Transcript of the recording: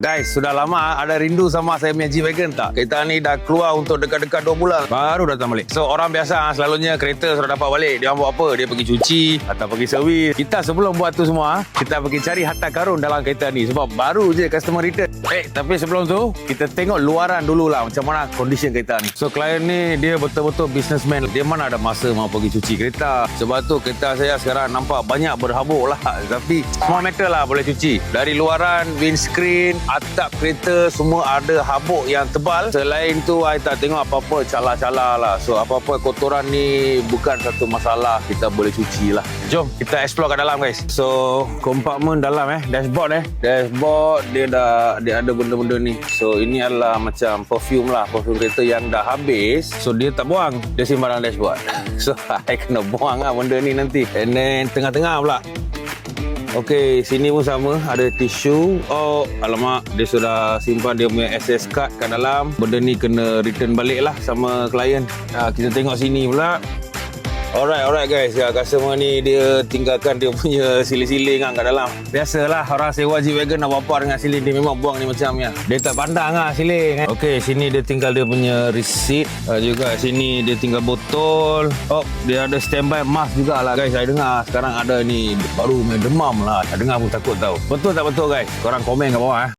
Guys, sudah lama ada rindu sama saya punya G-Wagon tak? Kereta ni dah keluar untuk dekat-dekat 2 bulan. Baru datang balik. So, orang biasa ah, selalunya kereta sudah dapat balik. Dia buat apa? Dia pergi cuci atau pergi servis. Kita sebelum buat tu semua, ah, kita pergi cari harta karun dalam kereta ni. Sebab baru je customer return. Eh, tapi sebelum tu, kita tengok luaran dulu lah. Macam mana condition kereta ni. So, klien ni dia betul-betul businessman. Dia mana ada masa mau pergi cuci kereta. Sebab tu kereta saya sekarang nampak banyak berhabuk lah. Tapi semua metal lah boleh cuci. Dari luaran, windscreen, atap kereta semua ada habuk yang tebal. Selain tu, saya tak tengok apa-apa cala-cala lah. So, apa-apa kotoran ni bukan satu masalah. Kita boleh cuci lah. Jom, kita explore kat dalam guys. So, compartment dalam eh. Dashboard eh. Dashboard, dia dah dia ada benda-benda ni. So, ini adalah macam perfume lah. Perfume kereta yang dah habis. So, dia tak buang. Dia simpan dalam dashboard. So, saya kena buang lah benda ni nanti. And then, tengah-tengah pula. Okey, sini pun sama. Ada tisu. Oh, alamak. Dia sudah simpan dia punya SS card kat dalam. Benda ni kena return balik lah sama klien. Ha, kita tengok sini pula. Alright, alright guys. Ya, customer ni dia tinggalkan dia punya siling-siling kan kat dalam. Biasalah orang sewa G-Wagon nak buat apa dengan siling. Dia memang buang ni macam ni. Dia tak pandang lah siling. Eh. Okey, sini dia tinggal dia punya receipt. Uh, juga sini dia tinggal botol. Oh, dia ada standby mask jugalah guys. Saya dengar sekarang ada ni baru main demam lah. Saya dengar pun takut tau. Betul tak betul guys? Korang komen kat bawah eh.